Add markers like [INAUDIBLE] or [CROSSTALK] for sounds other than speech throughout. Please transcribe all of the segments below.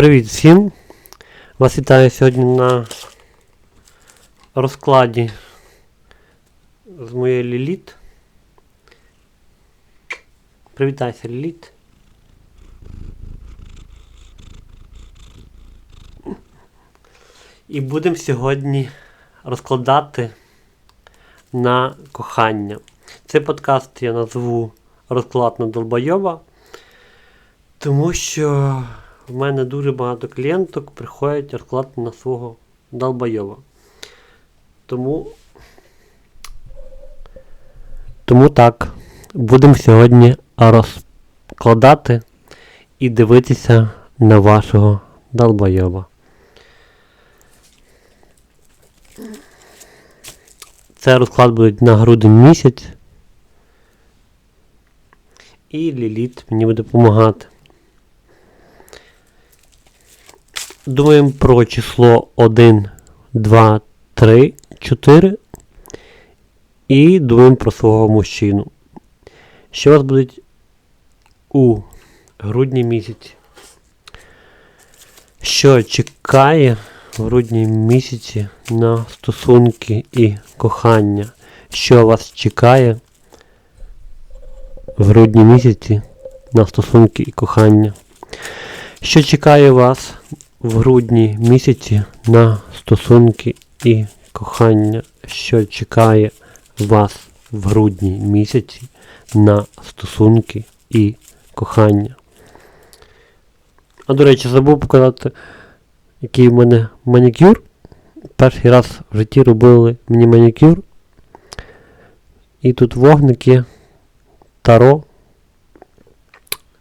Привіт всім! Вас вітаю сьогодні на розкладі з моєю Ліліт. Привітайся, Ліліт. І будемо сьогодні розкладати на кохання. Цей подкаст я назву Розклад на долбойоба. Тому що в мене дуже багато клієнток приходять розкладати на свого долбойоба. Тому. Тому так. Будемо сьогодні розкладати і дивитися на вашого долбойоба. Це розклад буде на грудень місяць. І Ліліт мені буде допомагати. Думаємо про число 1, 2, 3, 4. І думаємо про свого мужчину. Що у вас буде у грудні місяці? Що чекає в грудні місяці на стосунки і кохання? Що вас чекає в грудні місяці на стосунки і кохання? Що чекає вас в грудні місяці на стосунки і кохання? Що чекає вас в грудні місяці на стосунки і кохання? А до речі, забув показати, який в мене манікюр. Перший раз в житті робили мені манікюр. І тут вогники, таро.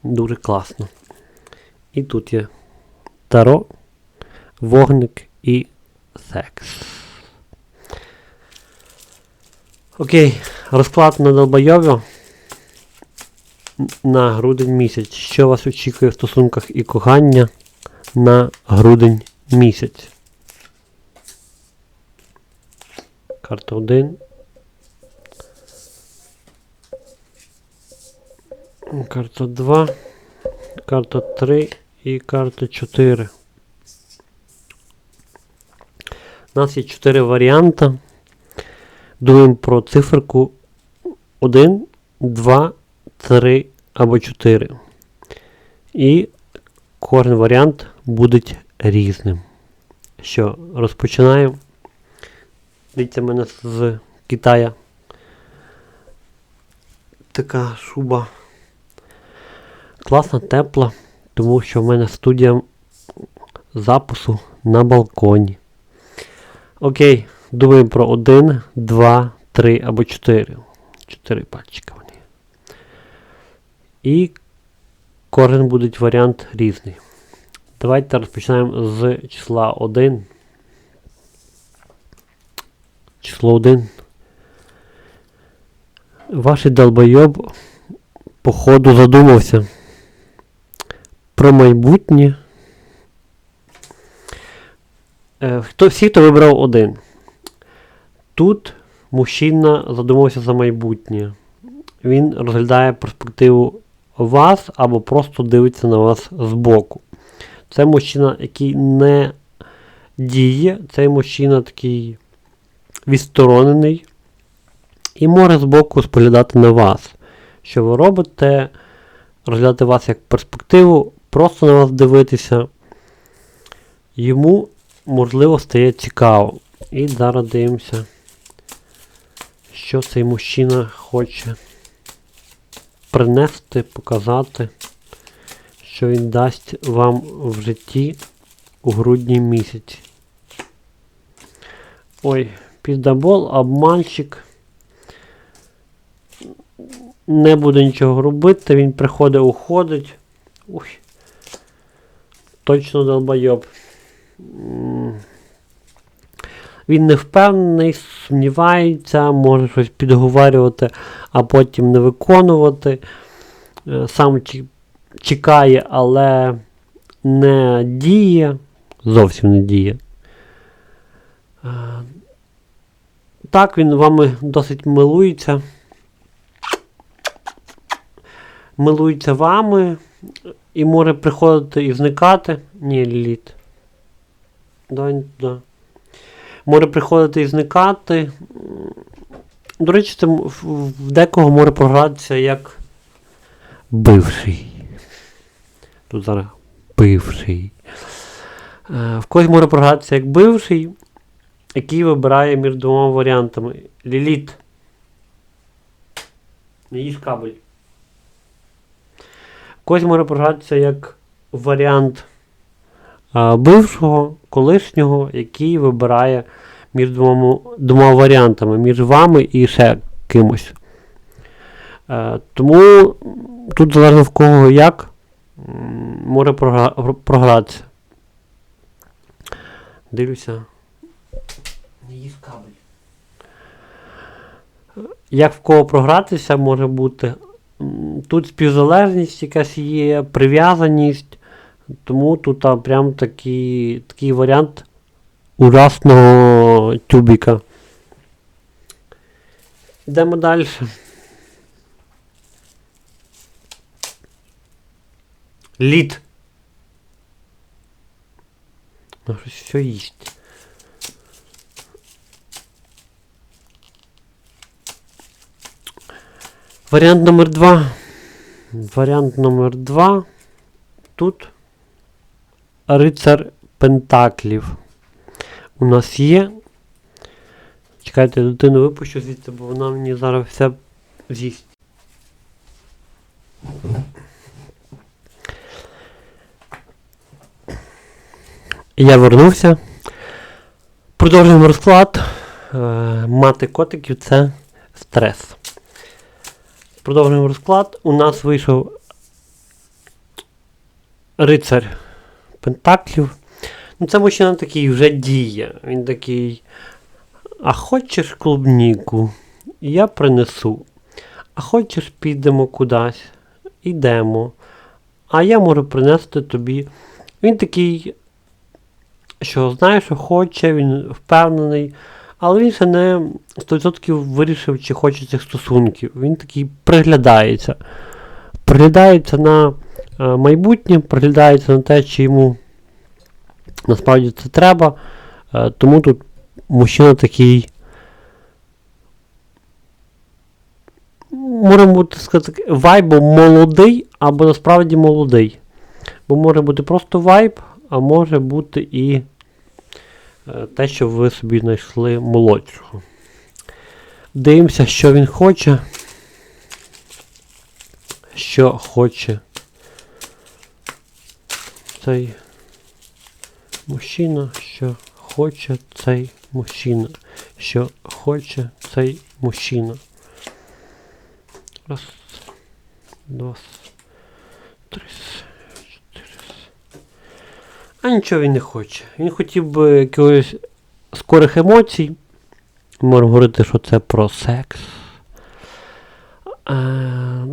Дуже класно. І тут є таро, вогник і секс. Окей, розклад на долбойові на грудень місяць. Що вас очікує в стосунках і кохання на грудень місяць? Карта 1. Карта 2. Карта 3 і карта 4. У нас є 4 варіанти. Думаємо про циферку 1, 2, 3 або 4. І кожен варіант буде різним. Що, розпочинаємо. Дивіться, мене з Китая така шуба. Класна, тепла, тому що в мене студія запису на балконі. Окей, думаємо про 1, 2, 3 або 4. 4 пальчика вони. І кожен буде варіант різний. Давайте розпочинаємо з числа 1. Число 1. Ваш долбойоб, походу, задумався майбутнє. Е, Хто, всі, хто вибрав один. Тут мужчина задумався за майбутнє. Він розглядає перспективу вас або просто дивиться на вас збоку. Це мужчина, який не діє, цей мужчина такий відсторонений і може збоку споглядати на вас. Що ви робите, розглядати вас як перспективу, просто на вас дивитися. Йому, можливо, стає цікаво. І зараз дивимося, що цей мужчина хоче принести, показати, що він дасть вам в житті у грудні місяці. Ой, піздабол, обманщик. Не буде нічого робити, він приходить, уходить. Ух. Точно долбойоб. Він не впевнений, сумнівається, може щось підговорювати, а потім не виконувати. Е, Сам чекає, але не діє. Зовсім не діє. Е, Так, він вами досить милується. Милується вами, і може приходити і зникати. Ні, ліліт. Не. Може приходити і зникати. До речі, це в декого може програтися як бивший. Тут зараз бивший. Е, В когось може програтися як бивший, який вибирає між двома варіантами. Ліліт. Не їж кабель. Когось може програтися як варіант а, бившого, колишнього, який вибирає між двома, двома варіантами, між вами і ще кимось. Е, тому тут залежно в кого як може програ- програтися. Дивлюся. Їж кабель. Як в кого програтися може бути? Тут співзалежність якась є, прив'язаність, тому тут а, прям такий, такий варіант ужасного тюбіка. Йдемо далі. Лід. Ну, щось їсть. Варіант номер два. Варіант номер два. Тут рицар Пентаклів. У нас є. Чекайте, дитину випущу звідси, бо вона мені зараз все з'їсть. Я вернувся. Продовжуємо розклад. Е, мати котиків це стрес. Продовжуємо розклад. У нас вийшов рицар Пентаклів. Ну, це мужчина такий вже діє. Він такий. А хочеш клубніку? Я принесу. А хочеш підемо кудись? Ідемо. А я можу принести тобі. Він такий, що знає, що хоче, він впевнений, але він ще не 100% вирішив, чи хоче цих стосунків. Він такий приглядається. Приглядається на е, майбутнє, приглядається на те, чи йому насправді це треба. Е, тому тут мужчина такий. Можемо бути сказати, вайбом молодий або насправді молодий. Бо може бути просто вайб, а може бути і те, що ви собі знайшли молодшого. Дивимося, що він хоче. Що хоче цей мужчина, що хоче цей мужчина. Що хоче цей мужчина. Раз, два, три. А нічого він не хоче. Він хотів би якогось скорих емоцій. Можемо говорити, що це про секс. Е,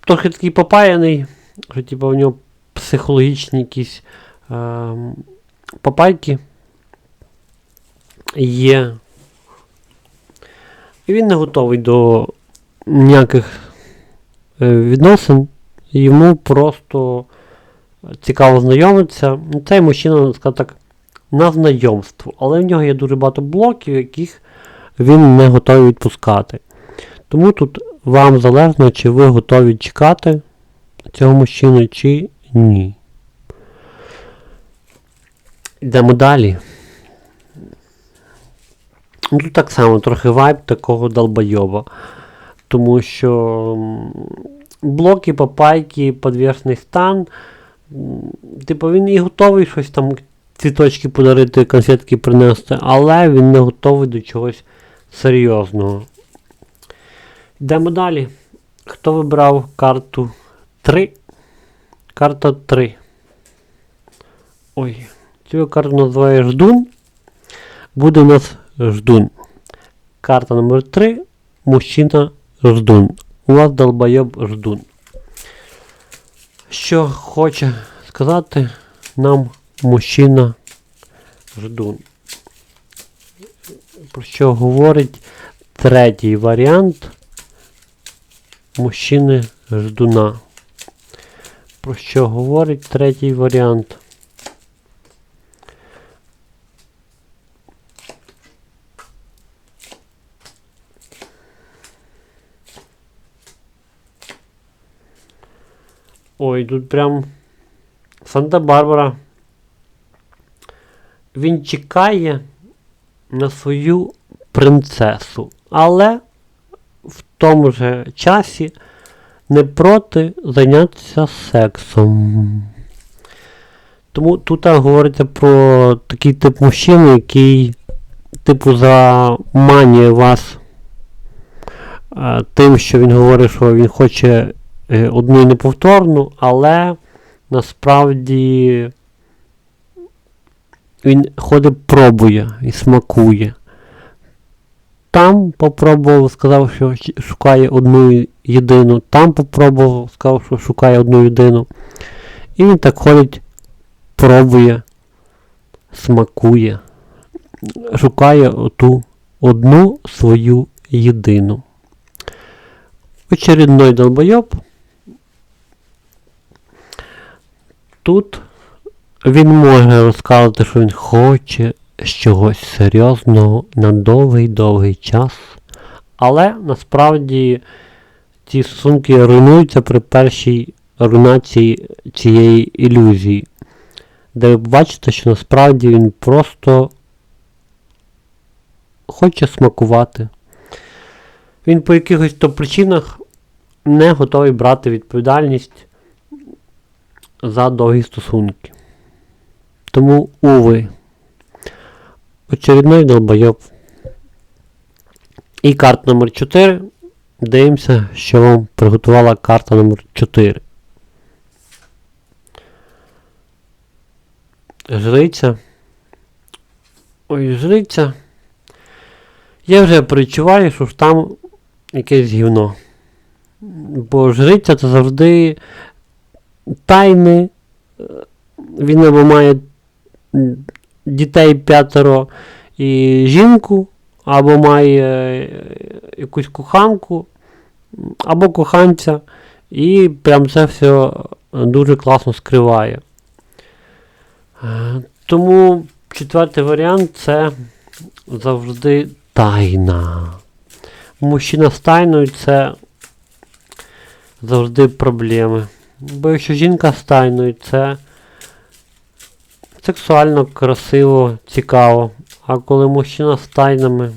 Трохи такий попаяний, що типу, у нього психологічні якісь е, попайки є. І він не готовий до ніяких е, відносин. Йому просто цікаво знайомитися. Ну, Цей мужчина, скажімо так, на знайомство. Але в нього є дуже багато блоків, яких він не готовий відпускати. Тому тут вам залежно, чи ви готові чекати цього мужчину, чи ні. Йдемо далі. Ну, Тут так само трохи вайб такого долбойоба. Тому що блоки, папайки, подвірний стан. Типу він і готовий щось там, цвіточки подарити, конфетки принести, але він не готовий до чогось серйозного. Йдемо далі. Хто вибрав карту 3? Карта 3. Ой, цю карту називає Ждун. Буде у нас Ждун. Карта номер 3. Мужчина Ждун. У вас долбойоб Ждун. Що хоче сказати нам мужчина Ждун? Про що говорить третій варіант мужчини Ждуна? Про що говорить третій варіант? Ой, тут прям Санта-Барбара. Він чекає на свою принцесу, але в тому же часі не проти зайнятися сексом. Тому тут говориться про такий тип мужчини, який, типу, заманює вас е, тим, що він говорить, що він хоче одну і неповторну, але насправді він ходить, пробує і смакує. Там попробував, сказав, що шукає одну єдину. Там попробував, сказав, що шукає одну єдину. І він так ходить, пробує, смакує, шукає оту одну свою єдину. Очередной долбойоб. Тут він може розказати, що він хоче з чогось серйозного на довгий-довгий час. Але насправді ці стосунки руйнуються при першій руйнації цієї ілюзії. Де ви бачите, що насправді він просто хоче смакувати. Він по якихось то причинах не готовий брати відповідальність за довгі стосунки. Тому, уви, очередной долбойоб. І карта номер 4. Дивимося, що вам приготувала карта номер 4. Жриця. Ой, жриця. Я вже перечуваю, що ж там якесь гівно. Бо жриця це завжди тайни. е, Він або має дітей п'ятеро і жінку, або має е, якусь коханку, або коханця, і прям це все дуже класно скриває. Е, Тому четвертий варіант це завжди тайна. Мужчина з тайною це завжди проблеми. Бо якщо жінка з тайною, це сексуально, красиво, цікаво. А коли мужчина з тайнами,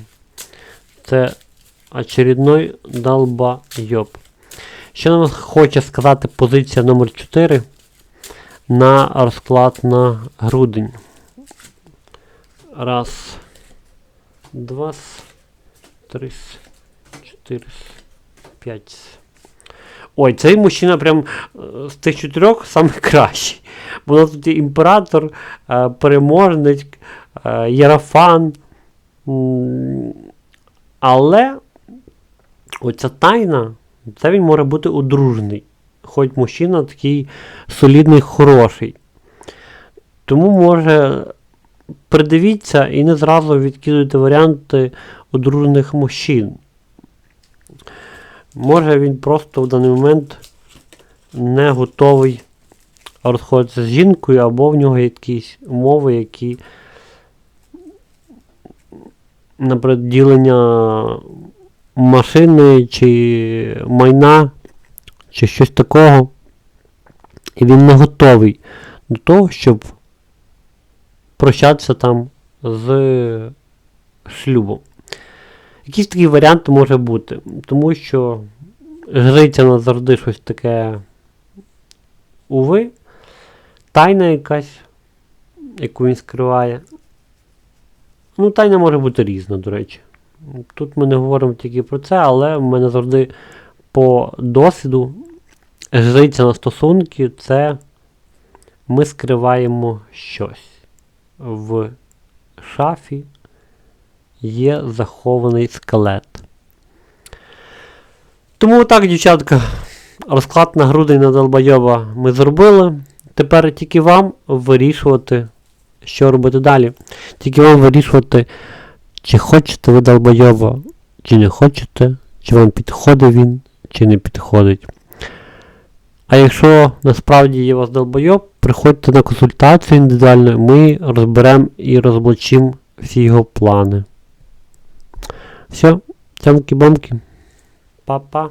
це очередной долбойоб. Що нам хоче сказати позиція номер 4 на розклад на грудень. Раз, два, три, чотири, п'ять. Ой, цей мужчина прям е, з тих чотирьох [LAUGHS] найкращий. Бо у нас тут імператор, е, переможник, е, Єрафан. Але оця тайна, це він може бути одружений. Хоч мужчина такий солідний, хороший. Тому може придивіться і не зразу відкидуйте варіанти одружених мужчин. Може він просто в даний момент не готовий розходитися з жінкою, або в нього якісь умови, які наприклад, ділення машини чи майна, чи щось такого. І він не готовий до того, щоб прощатися там з шлюбом. Якийсь такий варіант може бути, тому що жриця нас завжди щось таке уви, тайна якась, яку він скриває. Ну, тайна може бути різна, до речі. Тут ми не говоримо тільки про це, але в мене завжди по досвіду жриця на стосунки це ми скриваємо щось. В шафі є захований скелет. Тому так, дівчатка, розклад на грудень на долбойоба ми зробили. Тепер тільки вам вирішувати, що робити далі. Тільки вам вирішувати, чи хочете ви долбойоба, чи не хочете, чи вам підходить він, чи не підходить. А якщо насправді є у вас долбойоб, приходьте на консультацію індивідуально, ми розберемо і розблочимо всі його плани. Все, цямки-бомки. Па-па.